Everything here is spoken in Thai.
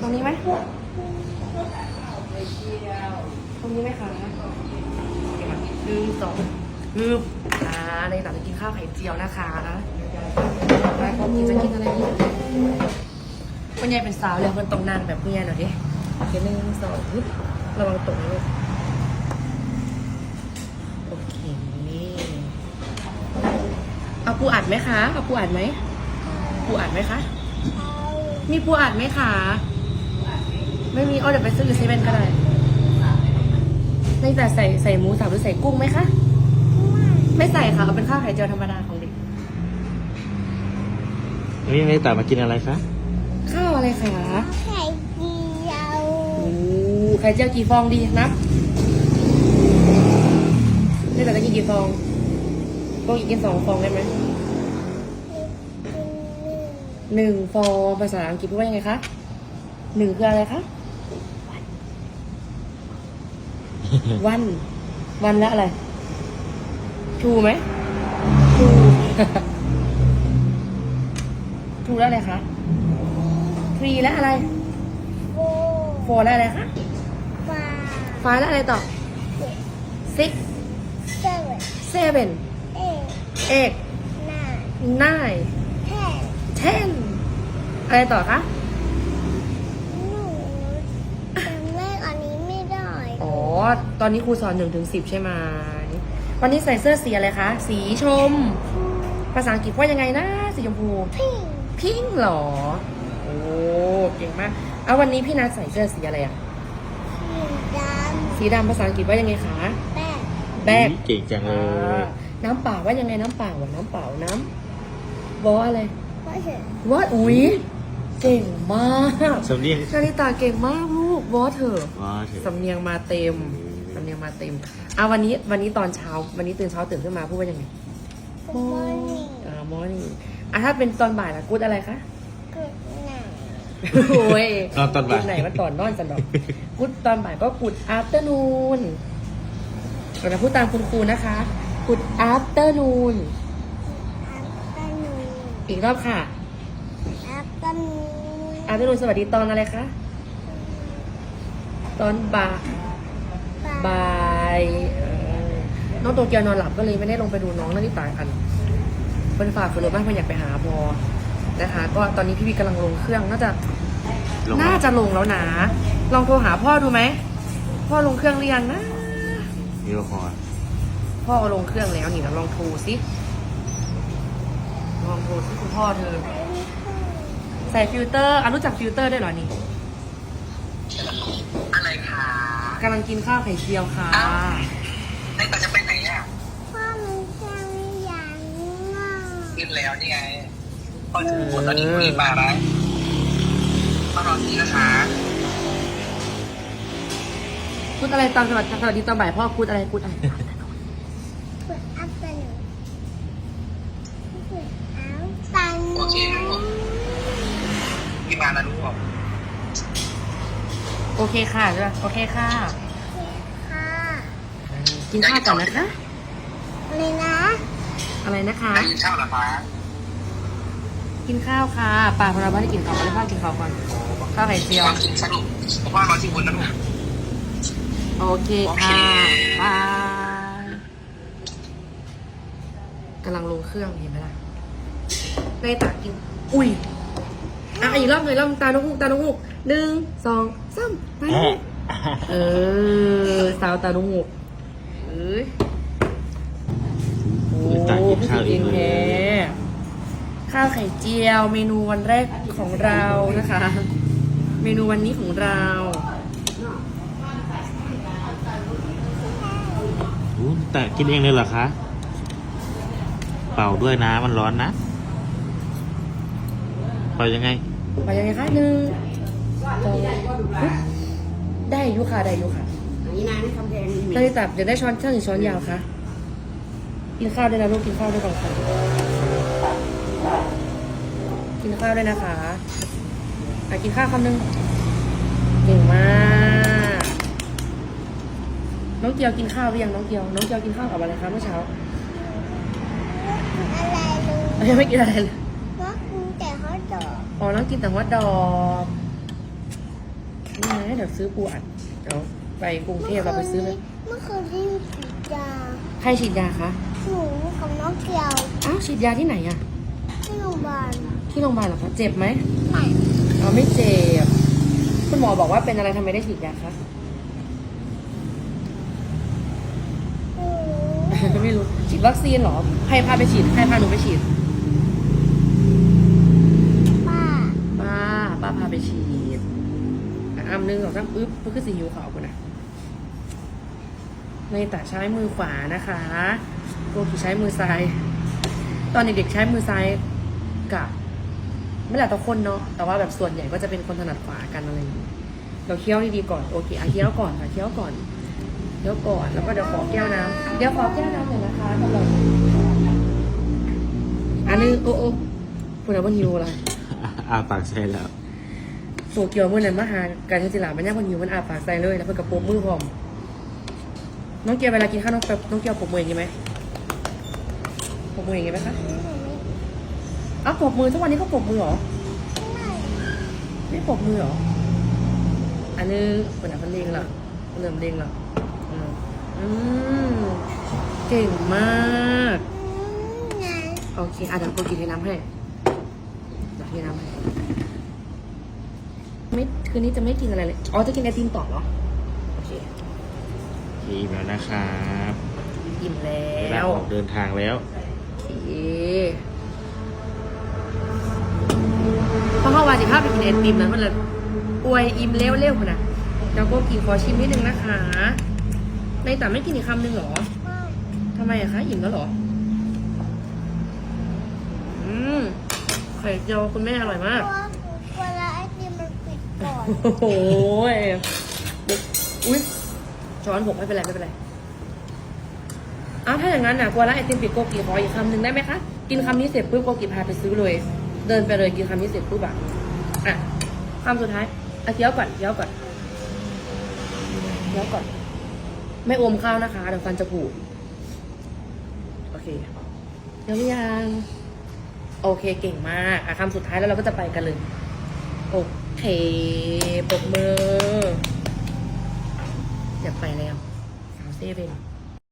ตรงนี้ไหมตรงนี้ไหมคะหนึ่งสองคืออ่าในหลังจะกินข้าวไข่เจียวนะคะไปพร้อมกินจะกินอะไรดีคุณยายเป็นสาวเลยคนตรงนางแบบคุณยายหน่อยดิโอเคหนึ่งสองฮึบระวังตกนะลูกโอเคเอาปูอัดไหมคะเอาปูอัดไหมปูอัดไหมคะ มีปูอัดไหมคะ ไม่มีเอาเดี๋ยวไปซื้ออยู่เซเว่นก็ได้ในแต่ใส่ใส่หมูสับหรือใส่กุ้งไหมคะ ไม่ใส่ค่ะเอาเป็นข้าวไข่เจียวธรรมดาของเด็ก นี่ไม่ตามมากินอะไรคะ ข้าวอะไรคะไข่เจียวโอ้ไข่เจียวกี่ฟองดีนับนี่แต่จะกินกี่ฟองก็กินสองฟองได้ไหมหนึ่งฟองภาษาอังกฤษพูดว่ายังไงคะหนึ่งคืออะไรคะ วัน วันละอะไรทูไหมทูทูแล้วอะไรคะทรีแล้วอะไรโฟโฟร์แล้วอะไรคะฟาไฟว์แล้วอะไรต่อ six เซเว่น seven เอ็ด eight นา nine แทน ten อะไรต่อคะ หนูจำเลขอันนี้ไม่ได้ อ๋อ ตอนนี้ครูสอนหนึ่งถึงสิบใช่ไหมวันนี้ใส่เสื้อสีอะไรคะ สีชม ภาษาอังกฤษว่ายังไงนะ สีชมพูพิงพิงค์เหรอ โอ้เก่งมาก เอาวันนี้พี่นัทใส่เสื้อสีอะไรอะสีดสีดำภาษาอังกฤษว่ายังไงคะำแป้งแบกเก่งจังเลอ่ายน้ำเปล่าว่ายังไงน้ำเปล่าอะน้ำเปล่าน้ำบออะไรเพราะเฉยว่าอุ๊ย เก่งมากสำเนียงชาลิตาเก่งมากลูกวอเถอะว้าเถอะ สำเนียงมาเต็มสำเนียงมาเต็มอะวันนี้วันนี้ตอนเช้า วันนี้ตื่นเช้าตื่นขึ้นมาพูดว่ายังไงกุมอนี่อ่ามอนี่อะถ้าเป็นตอนบ่ายล่ะกูดอะไรคะกุดหนาโอ้ยนอนตอนบ่ายกูดไหนว่าตอนนอนจันดอกกูดตอนบ่ายก็กูด afternoon เราจะพูดตามคุณครูนะคะกูด afternoon อัปตานูอีกรอบค่ะ อัปตานู afternoon สวัสดีตอนอะไรคะ ตอนบ่ายบายเอ่อน้องโตเกียวนอนหลับก็เลยไม่ได้ลงไปดูน้องนาริตาอันเป็นฝากฝืนรถบ้านเพื่อนอยากไปหาพอนะคะ ก็ตอนนี้พี่พีกำลังลงเครื่องน่าจะ ลงมาน่าจะลงแล้วนะ ลองโทรหาพ่อดูไหม พ่อลงเครื่องหรือยังนะ วิดีโอคอลพ่อเอาลงเครื่องแล้วนี่เราลองโทรสิ ลองโทรสิคุณพ่อเธอ ใส่ฟิลเตอร์อะรู้จักฟิลเตอร์ด้วยเหรอนี่อะไรคะกำลังกินข้าวไข่เจียวค่ะในแต่จะไปไหนอะพ่อมันจะไม่ยังง่ะขึ้นแล้วนี่ไงพอถึงหมดตอนนี้รีบมาแล้วมารอที่นะคะพูดอะไรตอนสวัสดีสวัสดีตอนบ่ายพ่อพูดอะไรพูดอะไรกุดอัปตานูกุดอัปตานูโอเครีบมาแล้วลูกโอเคค่ะใช่ปะโอเคค่ะ ค่ะกินข้าวก่อนนะคะ อะไรนะอะไรนะคะ ได้ยินเช่าเหรอคะกินข้าวค่ะป่าพวกเราไม่ได้กินข้าวไม่ได้พ่อกินข้าวก่อนข้าวไข่เจียว สรุปเพราะว่ารอที่คุณนะลูก โอเคค่ะ บายกำลังลงเครื่องเห็นไหมล่ะในตากิน อุ้ย อะอีกรอบหนึ่งอีกรอบตาน้องฮูกตาน้องฮูกหนึ่งสองสามไปเออสาวตาน้องฮูกเอ้ยโอ้ตากินข้าวพี่อีสิกงเลแท้ยข้าวไข่เจียว เมนูวันแรกของเรานะคะ เมนูวันนี้ของเราอู้แต่กินเองเลยเหรอคะ เป่าด้วยนะมันร้อนนะ เป่ายังไงไปยังไงคะหนึ่งสองปึ๊บได้อยุค่ะได้อยุค่ะอันนี้นะคำแพงนี่นาฬิตาเดี๋ยวได้ช้อนช่างหรือช้อนยาวคะกินข้าวด้วยนะลูกกินข้าวด้วยก่อนค่ะกินข้าวด้วยนะคะอะกินข้าวคำหนึ่งเก่งมากน้องเกียวกินข้าวหรือยังน้องเกียวน้องเกียวกินข้าวกับอะไรคะเมื่อเช้าอะไรลูกยังไม่กินอะไรเลย ก็กินแต่ฮอตดอกอ๋อน้องกินแต่ว่าดอกากซื้อปูอัดเดี๋ยวไปกรุงเทพเราไปซื้อเลยเมื่อคืนที่ฉีดยาใครฉีดยาคะหนูกับน้องเกียวอ้าวฉีดยาที่ไหนอะที่โรงพยาบาลที่โรงพยาบาลเหรอคะเจ็บไหมไม่เราไม่เจ็บคุณหมอบอกว่าเป็นอะไรทำไมได้ฉีดยาคะหนูไม่รู้ฉีดวัคซีนเหรอใครพาไปฉีดใครพาหนูไปฉีด หนึ่งสองสามปึ๊บก็คือสีหิวขาวคุณนะในแต่ใช้มือขวานะคะโกกิใช้มือซ้าย ตอนเด็กๆใช้มือซ้ายกับไม่แหละทุกคนเนาะแต่ว่าแบบส่วนใหญ่ก็จะเป็นคนถนัดขวากันอะไรอย่างนี้เราเคี้ยวดีๆก่อนโอเคอะเคี้ยวก่อนค่ะเคี้ยวก่อนเคี้ยวก่อนแล้วก็เดี๋ยวขอแก้วน้ำเดี๋ยวขอแก้วน้ำหน่อยนะคะกำลังอันนึงโอ้โอ้คุณเอาบนหิวอะไรอาปากใช่แล้ว โซเกียวมื่อนั้นมาหาการศิลามันยากคนหิวมันอาปากใส่เลยแล้วเพิ่นกับปมมือพร้อมน้องเกียวเวลากินข้าวน้องแบบน้องเกียวปมมืออย่างนี้ไหมปมมืออย่างนี้ไหมคะอ้าวปมมือทุกวันนี้ก็ปมมือเหรอไม่ปมมือเหรออันนี้คนอะคนเด้งละเริ่มเด้งละอืมอืมเก่งมากโอเคอะเดี๋ยวกูกินให้น้ำให้เดี๋ยวให้น้ำให้ คืนนี้จะไม่กินอะไรเลย อ๋อ จะกินไอติมต่อเหรอโอเคอิ่มแล้วนะครับอิ่มแล้เวลาวออกเดินทางแล้ว โอเคเพราะเมื่อวานสิภาพไปกินไอติมนั้นมันเลยอวยอิ่มเร็วๆคนน่ะแล้วก็กินขอชิมนิดนึงนะคะในแต่ไม่กินอีกคำหนึ่งเหรอทำไมอะคะอิ่มแล้วเหรอ อืมไข่เจียวคุณแม่อร่อยมากเโอ้โหยเด็กอุ้ยช้อนหกไม่เป็นไรไม่เป็นไรอ้าวถ้าอย่างนั้นน่ะกลัวร้านไอติมปิดโกกีขออีกคำหนึ่งได้ไหมคะ กินคำนี้เสร็จปุ๊บโกกีพาไปซื้อเลย เดินไปเลยกินคำนี้เสร็จปุ๊บอะอะคำสุดท้ายอะเคี้ยวก่อนเคี้ยวก่อนเคี้ยวก่อน ไม่อมข้าวนะคะเดี๋ยวฟันจะผุโอเคเดี๋ยวยังโอเคเก่งมากอะคำสุดท้ายแล้วเราก็จะไปกันเลยโอ้ เคปรบมือ อยากไปแล้วสาวเซเว่น